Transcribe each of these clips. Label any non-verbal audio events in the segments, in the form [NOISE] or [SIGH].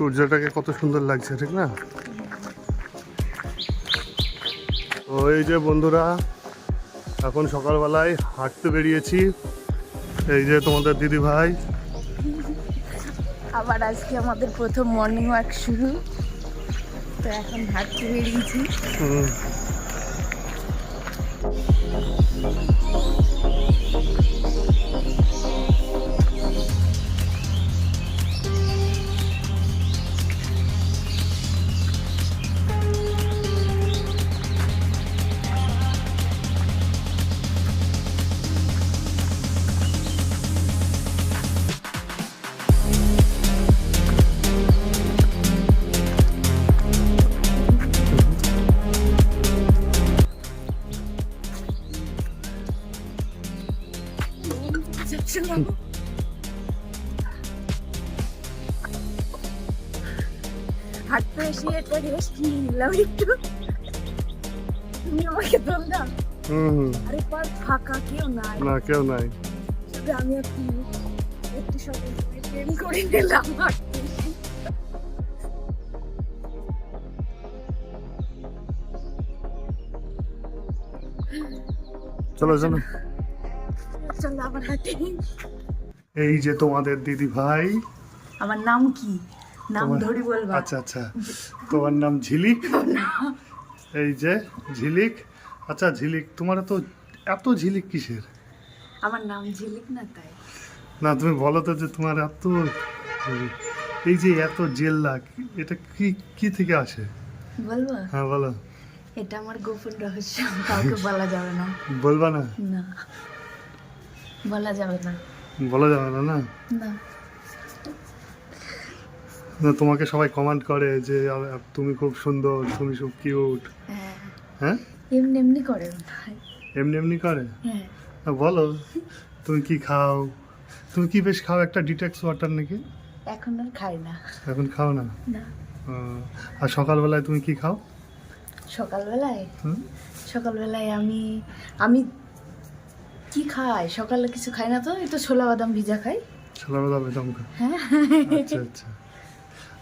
সূর্যটাকে কত সুন্দর লাগছে ঠিক না? ওই এই যে বন্ধুরা এখন সকালবেলায় হাঁটতে বেরিয়েছি। এই যে তোমাদের দিদি ভাই আবার আজকে আমাদের প্রথম মর্নিং ওয়াক শুরু। তো এখন হাঁটতে বেরিয়েছি। হাঁটতে এসে একটা রেস্ট নিলাম একটু। তুমি আমাকে তোল না। হুম হুম। আরে পর ফাঁকা কেউ নাই। না কেউ নাই। শুধু আমি একটু একটু সকাল প্রেম করে নিলাম হাঁটতে চলো চলো। চলো আবার হাঁটি। এই যে তোমাদের দিদি ভাই। আমার নাম কি? নাম ধরে বলবা। আচ্ছা আচ্ছা। তোমার নাম ঝিলিক? এই যে ঝিলিক। আচ্ছা ঝিলিক তোমার তো এত ঝিলিক কিসের? আমার নাম ঝিলিক না তাই। না তুমি বলো তো যে তোমার এত এই যে এত জেল্লা এটা কি কি থেকে আসে? বলব? হ্যাঁ বলো। এটা আমার গোপন রহস্য কাউকে বলা যাবে না। বলবা না? না। বলা যাবে না। বলা যাবে না না? তোমাকে সবাই কমেন্ট করে যে তুমি খুব সুন্দর তুমি খুব কিউট হ্যাঁ। হ্যাঁ? এমনি এমনি করে এমনি এমনি করে? হ্যাঁ। না, বলো তুমি কি খাও? তুমি কি বেশ খাও? একটা ডিটেক্স ওয়াটার নাকি? এখন আর খাই না। এখন খাও না? না। আর সকালবেলায় তুমি কি খাও? সকালবেলায়? সকালবেলায় আমি আমি কি খাই সকালে কিছু খাই না তো? এই তো ছোলা বাদাম ভিজা খাই। ছোলাবেলা বেদাম খাও হ্যাঁ। আচ্ছা আচ্ছা।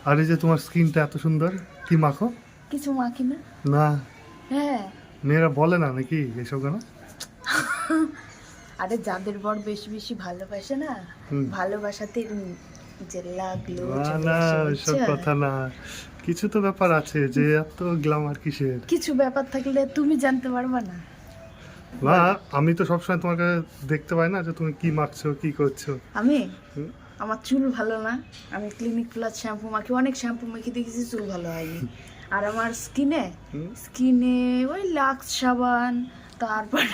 আর এই যে তোমার স্কিনটা এত সুন্দর কি মাখো? কিছু মাখি না। না। হ্যাঁ। মেয়েরা বলে না নাকি এসব কেন? আরে যাদের বর বেশি বেশি ভালোবাসে না ভালোবাসাতে যে লাগল না এসব কথা না। কিছু তো ব্যাপার আছে যে এত গ্ল্যামার কিসের? কিছু ব্যাপার থাকলে তুমি জানতে পারবা না। না আমি তো সবসময় তোমাকে দেখতে পাই না যে তুমি কি মাখছো কি করছ। আমি? আমার চুল ভালো না। আমি ক্লিনিক প্লাস শ্যাম্পু মাখি অনেক শ্যাম্পু মেখে দেখেছি চুল ভালো হয়নি। [LAUGHS] আর আমার স্কিনে স্কিনে ওই লাক্স সাবান তারপরে।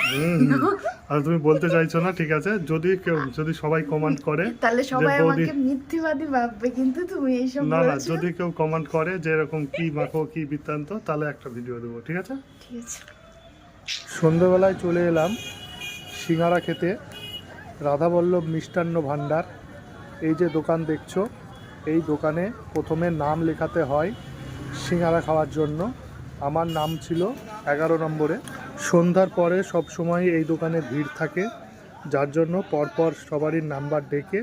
আর তুমি বলতে চাইছো না ঠিক আছে যদি কেউ যদি সবাই কমেন্ট করে [LAUGHS] তাহলে সবাই আমাকে মিথ্যেবাদী ভাববে কিন্তু তুমি এইসব না না যদি কেউ কমেন্ট করে যে এরকম কি মাখো কি বৃত্তান্ত তাহলে একটা ভিডিও দেবো ঠিক আছে? ঠিক আছে। সন্ধ্যেবেলায় চলে এলাম সিঙ্গারা খেতে। রাধাবল্লভ মিষ্টান্ন ভাণ্ডার। এই যে দোকান দেখছ, এই দোকানে প্রথমে নাম লেখাতে হয় সিঙ্গারা খাওয়ার জন্য। আমার নাম ছিল এগারো নম্বরে। সন্ধ্যার পরে সব সময় এই দোকানে ভিড় থাকে, যার জন্য পরপর সবারই নাম্বার ডেকে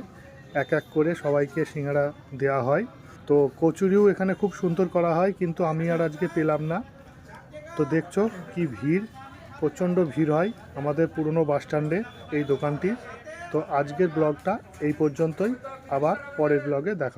এক এক করে সবাইকে সিঙ্গারা দেওয়া হয়। তো কচুরিও এখানে খুব সুন্দর করা হয়, কিন্তু আমি আর আজকে পেলাম না। তো দেখছ কি ভিড়। প্রচণ্ড ভিড় হয় আমাদের পুরনো বাস স্ট্যান্ডে এই দোকানটি তো আজকের ব্লগটা এই পর্যন্তই। আবার পরের ব্লগে দেখা